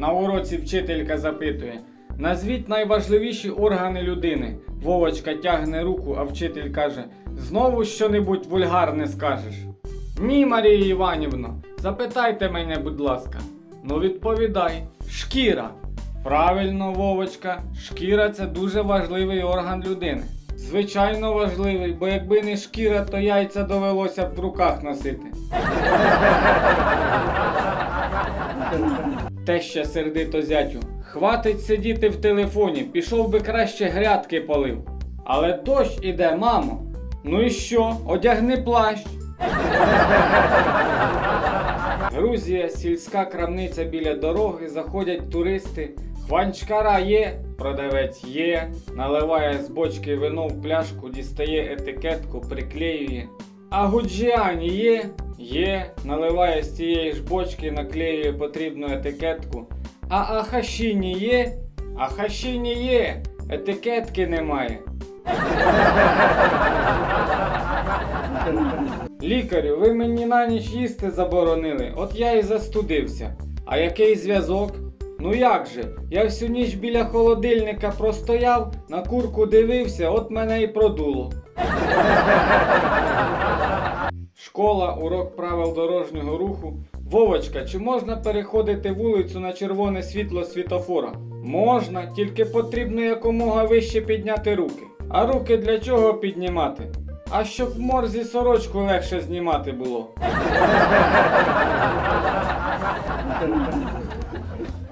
На уроці вчителька запитує. Назвіть найважливіші органи людини. Вовочка тягне руку, а вчитель каже: Знову що-небудь вульгарне скажеш. Ні, Марія Іванівно, запитайте мене, будь ласка. Ну відповідай, шкіра. Правильно, Вовочка, шкіра це дуже важливий орган людини. Звичайно важливий, бо якби не шкіра, то яйця довелося б в руках носити. Теща сердито зятю. Хватить сидіти в телефоні, пішов би краще грядки полив. Але дощ іде, мамо. Ну і що? Одягни плащ. Грузія, сільська крамниця біля дороги, заходять туристи. Хванчкара є, продавець є, наливає з бочки вино в пляшку, дістає етикетку, приклеює. А гуджіані є? Є, наливає з цієї ж бочки, наклеює потрібну етикетку. А ахашіні є? Ахашіні є, етикетки немає. Лікарю, ви мені на ніч їсти заборонили, от я і застудився. А який зв'язок? Ну як же? Я всю ніч біля холодильника простояв, на курку дивився, от мене і продуло. Школа, урок правил дорожнього руху. Вовочка, чи можна переходити вулицю на червоне світло світофора? Можна, тільки потрібно якомога вище підняти руки. А руки для чого піднімати? А щоб в морзі сорочку легше знімати було.